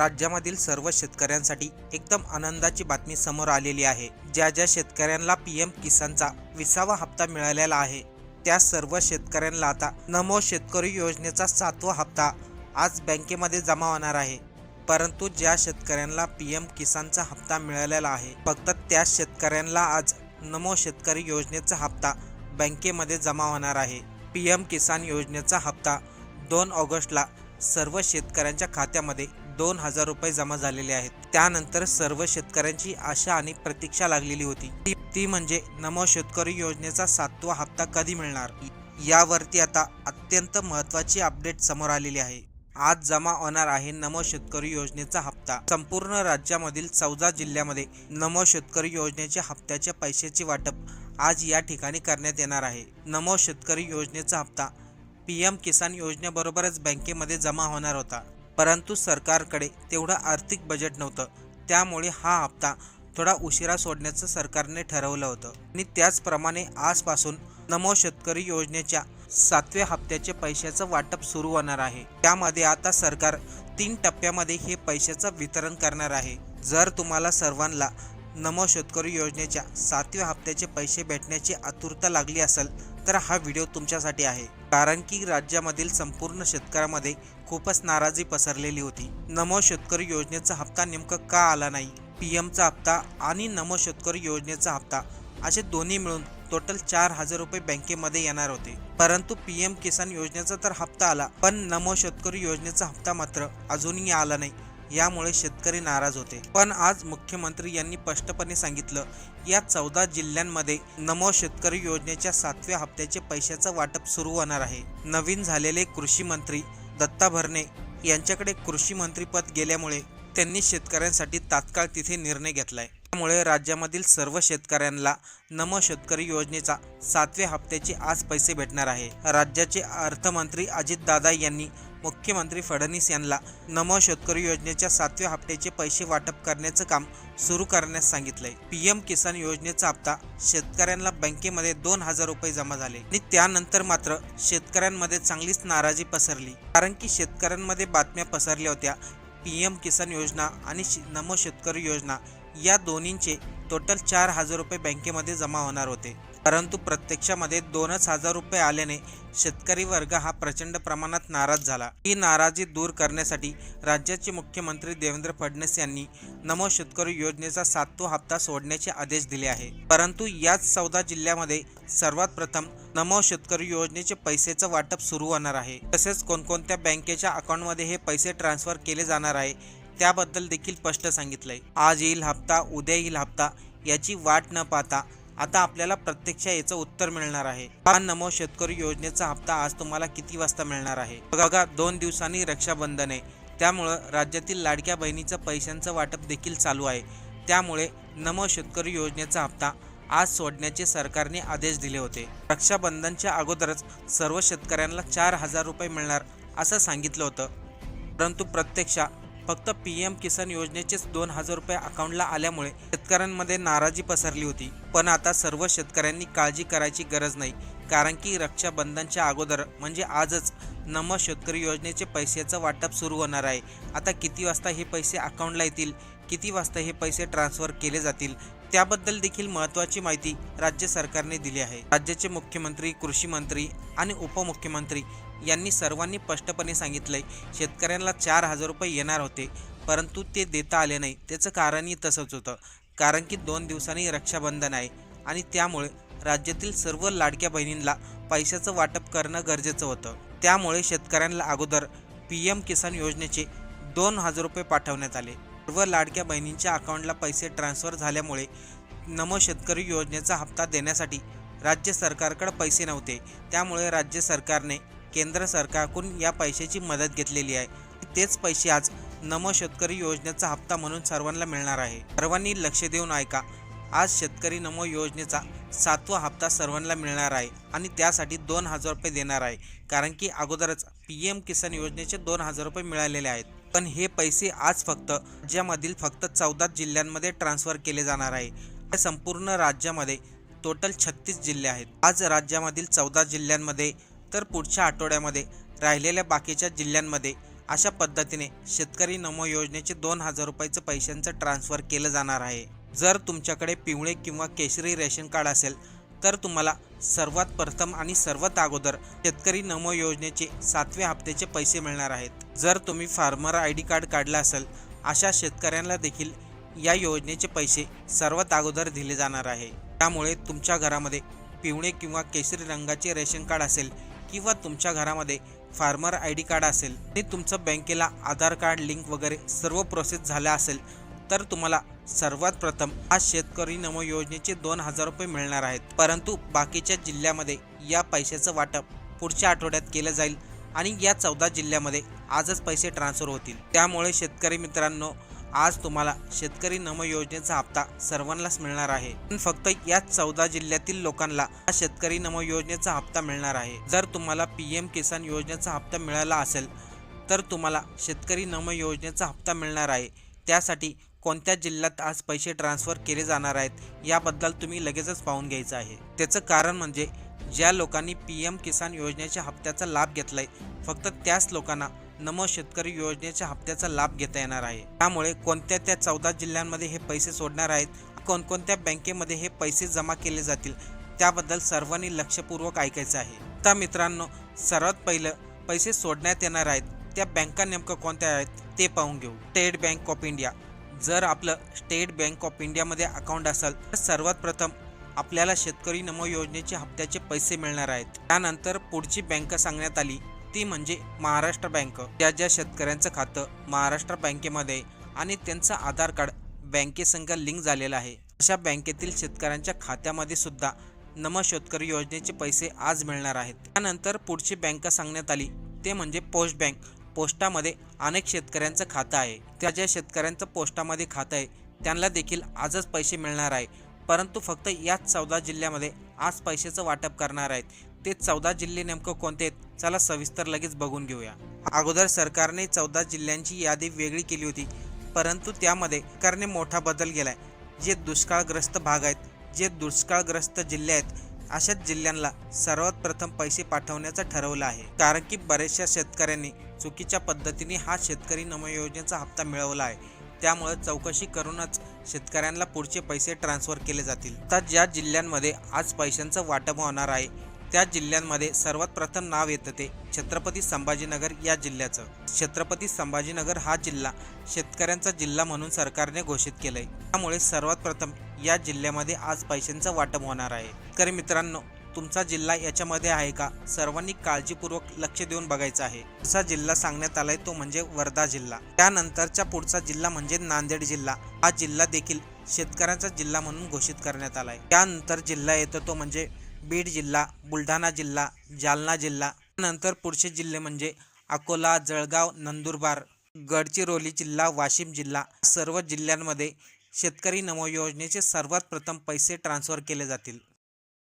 राज्यामधील सर्व शेतकऱ्यांसाठी एकदम आनंदाची बातमी समोर आलेली आहे. ज्या ज्या शेतकऱ्यांना पी एम किसानचा विसावा हप्ता मिळालेला आहे त्या सर्व शेतकऱ्यांना आता नमो शेतकरी योजनेचा सातवा हप्ता आज बँकेमध्ये जमा होणार आहे. परंतु ज्या शेतकऱ्यांना पी एम किसानचा हप्ता मिळालेला आहे फक्त त्या शेतकऱ्यांना आज नमो शेतकरी योजनेचा हप्ता बँकेमध्ये जमा होणार आहे. पी एम किसान योजनेचा हप्ता दोन ऑगस्टला सर्व शेतकऱ्यांच्या खात्यामध्ये दोन हजार रुपये जमा झालेले आहेत. त्यानंतर सर्व शेतकऱ्यांची आशा आणि प्रतीक्षा लागलेली होती. ती म्हणजे नमो शेतकरी योजनेचा सातवा हप्ता कधी मिळणार? यावरती आता अत्यंत महत्त्वाची अपडेट समोर आलेली आहे. आज जमा होणार आहे नमो शेतकरी योजनेचा हप्ता. संपूर्ण राज्यामधील चौदा जिल्ह्यामध्ये नमो शेतकरी योजनेच्या हप्त्याच्या पैशाचे वाटप आज या ठिकाणी करण्यात येणार आहे. नमो शेतकरी योजनेचा हप्ता पी एम किसान योजनेबरोबरच बँकेमध्ये जमा होणार होता. परंतु सरकारकडे तेवढं आर्थिक बजेट नव्हतं. त्यामुळे हा हप्ता थोडा उशिरा सोडण्याचं सरकारने ठरवलं होतं. आणि त्याचप्रमाणे आजपासून नमो शेतकरी योजनेच्या सातव्या हप्त्याचे पैशाचं वाटप सुरू होणार आहे. त्यामध्ये आता सरकार तीन टप्प्यामध्ये हे पैशाचं वितरण करणार आहे. जर तुम्हाला सर्वांना नमो शेतकरी योजनेच्या सातव्या हप्त्याचे पैसे भेटण्याची आतुरता लागली असेल तर हा व्हिडिओ तुमच्यासाठी आहे. कारण की राज्यामधील संपूर्ण शेतकऱ्यामध्ये खूपच नाराजी पसरलेली होती. नमो शेतकरी योजनेचा हप्ता नेमकं का आला नाही? पी एमचा हप्ता आणि नमो शेतकरी योजनेचा हप्ता असे दोन्ही मिळून टोटल चार हजार रुपये बँकेमध्ये येणार होते. परंतु पी एम किसान योजनेचा तर हप्ता आला पण नमो शेतकरी योजनेचा हप्ता मात्र अजूनही आला नाही. यामुळे शेतकरी नाराज होते. पण आज मुख्यमंत्री यांनी स्पष्टपणे सांगितलं या चौदा जिल्ह्यांमध्ये नमो शेतकरी योजनेच्या सातव्या हप्त्याचे पैशाचं वाटप सुरू होणार आहे. नवीन झालेले कृषी मंत्री दत्ता भरणे यांच्याकडे कृषी मंत्रीपद गेल्यामुळे त्यांनी शेतकऱ्यांसाठी तात्काळ तिथे निर्णय घेतलाय. त्यामुळे राज्यामधील सर्व शेतकऱ्यांना नम शेतकरी योजनेचा सातव्या हप्त्याचे आज पैसे भेटणार आहे. राज्याचे अर्थमंत्री अजितदादा यांनी मुख्यमंत्री फडणवीस यांना नमो शेतकरी योजनेच्या सातव्या हप्त्याचे पैसे वाटप करण्याचं काम सुरू करण्यास सांगितलंय. पीएम किसान योजनेचा हप्ता शेतकऱ्यांना बँकेमध्ये दोन हजार रुपये जमा झाले आणि त्यानंतर मात्र शेतकऱ्यांमध्ये चांगलीच नाराजी पसरली. कारण की शेतकऱ्यांमध्ये बातम्या पसरल्या होत्या पी एम किसान योजना आणि नम नमो शेतकरी योजना या दोन्हींचे टोटल चार हजार रुपये बँकेमध्ये जमा होणार होते. परंतु प्रत्यक्षामध्ये दोनच हजार रुपये आल्याने शेतकरी वर्ग हा प्रचंड प्रमाणात नाराज झाला. ही नाराजी दूर करण्यासाठी राज्याचे मुख्यमंत्री देवेंद्र फडणवीस यांनी नमो शेतकरी योजनेचा सातवा हप्ता सोडण्याचे आदेश दिले आहे. परंतु याच चौदा जिल्ह्यामध्ये सर्वात प्रथम नमो शेतकरी योजनेचे पैसेचं वाटप सुरू होणार आहे. तसेच कोणकोणत्या बँकेच्या अकाउंटमध्ये हे पैसे ट्रान्सफर केले जाणार आहे त्याबद्दल देखील स्पष्ट सांगितलंय. आज येईल हप्ता उद्या येईल हप्ता याची वाट न पाहता आता आपल्याला प्रत्यक्ष याचं उत्तर मिळणार आहे. हा नमो शेतकरी योजनेचा हप्ता आज तुम्हाला किती वाजता मिळणार आहे? बघा दोन दिवसांनी रक्षाबंधन आहे. त्यामुळं राज्यातील लाडक्या बहिणीचं पैशांचं वाटप देखील चालू आहे. त्यामुळे नमो शेतकरी योजनेचा हप्ता आज सोडण्याचे सरकारने आदेश दिले होते. रक्षाबंधनच्या अगोदरच सर्व शेतकऱ्यांना चार हजार रुपये मिळणार असं सांगितलं होतं. परंतु प्रत्यक्षात फक्त पी एम किसान योजनेचेच दोन हजार रुपये अकाउंटला आल्यामुळे शेतकऱ्यांमध्ये नाराजी पसरली होती. पण आता सर्व शेतकऱ्यांनी काळजी करायची गरज नाही. कारण की रक्षाबंधनच्या अगोदर म्हणजे आजच नम शेतकरी योजनेचे पैशाचं वाटप सुरू होणार आहे. आता किती वाजता हे पैसे अकाउंटला येतील? किती वाजता हे पैसे ट्रान्सफर केले जातील? त्याबद्दल देखील महत्त्वाची माहिती राज्य सरकारने दिली आहे. राज्याचे मुख्यमंत्री कृषी मंत्री आणि उपमुख्यमंत्री यांनी सर्वांनी स्पष्टपणे सांगितलंय शेतकऱ्यांना चार हजार रुपये येणार होते परंतु ते देता आले नाही. त्याचं कारणही तसंच होतं. कारण की दोन दिवसांनी रक्षाबंधन आहे आणि त्यामुळे राज्यातील सर्व लाडक्या बहिणींना पैशाचं वाटप करणं गरजेचं होतं. त्यामुळे शेतकऱ्यांना अगोदर पी एम किसान योजनेचे दोन हजार रुपये पाठवण्यात आले. सर्व लाडक्या बहिणींच्या अकाउंटला पैसे ट्रान्स्फर झाल्यामुळे नमो शेतकरी योजनेचा हप्ता देण्यासाठी राज्य सरकारकडे पैसे नव्हते. त्यामुळे राज्य सरकारने केंद्र सरकारकडून या पैशाची मदत घेतलेली आहे. तेच पैसे आज नमो शेतकरी योजनेचा हप्ता म्हणून सर्वांना मिळणार आहे. सर्वांनी लक्ष देऊन ऐका आज शेतकरी नमो योजनेचा सातवा हप्ता सर्वांना मिळणार आहे आणि त्यासाठी दोन हजार रुपये देणार आहे. कारण की अगोदरच पी एम किसान योजनेचे दोन हजार रुपये मिळालेले आहेत. पण हे पैसे आज फक्त राज्यामधील फक्त चौदा जिल्ह्यांमध्ये ट्रान्स्फर केले जाणार आहे. या संपूर्ण राज्यामध्ये टोटल छत्तीस जिल्हे आहेत. आज राज्यामधील चौदा जिल्ह्यांमध्ये तर पुढच्या आठवड्यामध्ये राहिलेल्या बाकीच्या जिल्ह्यांमध्ये अशा पद्धतीने शेतकरी नमो योजनेचे दोन हजार रुपयाचं पैशांचं ट्रान्सफर केलं जाणार आहे. जर तुमच्याकडे पिवळे किंवा केशरी रेशन कार्ड असेल तर तुम्हाला सर्वात प्रथम आणि सर्वात अगोदर शेतकरी नमो योजनेचे सातव्या हप्त्याचे पैसे मिळणार आहेत. जर तुम्ही फार्मर आय डी कार्ड काढलं असेल अशा शेतकऱ्यांना देखील या योजनेचे पैसे सर्वात अगोदर दिले जाणार आहे. त्यामुळे तुमच्या घरामध्ये पिवळे किंवा केशरी रंगाचे रेशन कार्ड असेल किंवा तुमच्या घरामध्ये फार्मर आय डी कार्ड असेल आणि तुमचं बँकेला आधार कार्ड लिंक वगैरे सर्व प्रोसेस झाल्या असेल तर तुम्हाला सर्वात प्रथम आज शेतकरी नमो योजनेचे दोन हजार रुपये मिळणार आहेत. परंतु बाकीच्या जिल्ह्यामध्ये या पैशाचं वाटप पुढच्या आठवड्यात केलं जाईल आणि या चौदा जिल्ह्यामध्ये आजच पैसे ट्रान्सफर होतील. त्यामुळे शेतकरी मित्रांनो आज तुम्हाला शेतकरी नमो योजनेचा हप्ता सर्वांनाच मिळणार आहे. पण फक्त या चौदा जिल्ह्यातील लोकांना शेतकरी नमो योजनेचा हप्ता मिळणार आहे. जर तुम्हाला पी एम किसान योजनेचा हप्ता मिळाला असेल तर तुम्हाला शेतकरी नमो योजनेचा हप्ता मिळणार आहे. त्यासाठी कोणत्या जिल्ह्यात आज पैसे ट्रान्सफर केले जाणार आहेत याबद्दल तुम्ही लगेचच पाहून घ्यायचं आहे. त्याचं कारण म्हणजे ज्या लोकांनी पी एम किसान योजनेच्या हप्त्याचा लाभ घेतलाय फक्त त्याच लोकांना नमो शेतकरी योजनेच्या हप्त्याचा लाभ घेता येणार आहे. त्यामुळे कोणत्या त्या चौदा जिल्ह्यांमध्ये हे पैसे सोडणार आहेत कोणकोणत्या बँकेमध्ये हे पैसे जमा केले जातील त्याबद्दल सर्वांनी लक्षपूर्वक ऐकायचं आहे. आता मित्रांनो सर्वात पहिलं पैसे सोडण्यात येणार आहेत त्या बँका नेमकं कोणत्या आहेत ते पाहून घेऊ. State Bank of India. जर आपलं स्टेट बँक ऑफ इंडियामध्ये अकाउंट असेल तर सर्वात प्रथम आपल्याला शेतकरी नमो योजनेचे हप्त्याचे पैसे मिळणार आहेत. त्यानंतर पुढची बँक सांगण्यात आली ती म्हणजे महाराष्ट्र बँक. ज्या ज्या शेतकऱ्यांचं खातं महाराष्ट्र बँकेमध्ये आणि त्यांचं आधार कार्ड बँकेसंग लिंक झालेलं आहे अशा बँकेतील शेतकऱ्यांच्या खात्यामध्ये सुद्धा नम शेतकरी योजनेचे पैसे आज मिळणार आहेत. त्यानंतर पुढची बँक सांगण्यात आली ते म्हणजे पोस्ट बँक. पोस्टामध्ये अनेक शेतकऱ्यांचं खातं आहे. त्या ज्या शेतकऱ्यांचं पोस्टामध्ये खातं आहे त्यांना देखील आजच पैसे मिळणार आहे. परंतु फक्त याच चौदा जिल्ह्यामध्ये आज पैशाचं वाटप करणार आहेत. ते चौदा जिल्हे नेमकं कोणते आहेत चला सविस्तर लगेच बघून घेऊया. अगोदर सरकारने चौदा जिल्ह्यांची यादी वेगळी केली होती परंतु त्यामध्ये करणे मोठा बदल गेलाय जे दुष्काळग्रस्त भाग आहेत जे दुष्काळग्रस्त जिल्हे आहेत अशाच जिल्ह्यांना सर्वात प्रथम पैसे पाठवण्याचं ठरवलं आहे. कारण की बऱ्याचशा शेतकऱ्यांनी चुकीच्या पद्धतीने हा शेतकरी नमयोजनेचा हप्ता मिळवला आहे. त्यामुळे चौकशी करूनच शेतकऱ्यांना पुढचे पैसे ट्रान्सफर केले जातील. तर ज्या जिल्ह्यांमध्ये आज पैशांचं वाटप होणार आहे त्या जिल्ह्यांमध्ये सर्वात प्रथम नाव येतं ते छत्रपती संभाजीनगर या जिल्ह्याचं. छत्रपती संभाजीनगर हा जिल्हा शेतकऱ्यांचा जिल्हा म्हणून सरकारने घोषित केलंय. त्यामुळे सर्वात प्रथम या जिल्ह्यामध्ये आज पैशांचं वाटप होणार आहे. शेतकरी मित्रांनो तुमचा जिल्हा याच्यामध्ये आहे का? सर्वांनी काळजीपूर्वक लक्ष देऊन बघायचं आहे. असा जिल्हा सांगण्यात आलाय तो म्हणजे वर्धा जिल्हा. त्यानंतरचा पुढचा जिल्हा म्हणजे नांदेड जिल्हा. हा जिल्हा देखील शेतकऱ्यांचा जिल्हा म्हणून घोषित करण्यात आलाय. त्यानंतर जिल्हा येतो तो म्हणजे बीड जिल्हा बुलढाणा जिल्हा जालना जिल्हा. नंतर पुढचे जिल्हे म्हणजे अकोला जळगाव नंदुरबार गडचिरोली जिल्हा वाशिम जिल्हा. सर्व जिल्ह्यांमध्ये शेतकरी नमो योजनेचे सर्वात प्रथम पैसे ट्रान्सफर केले जातील.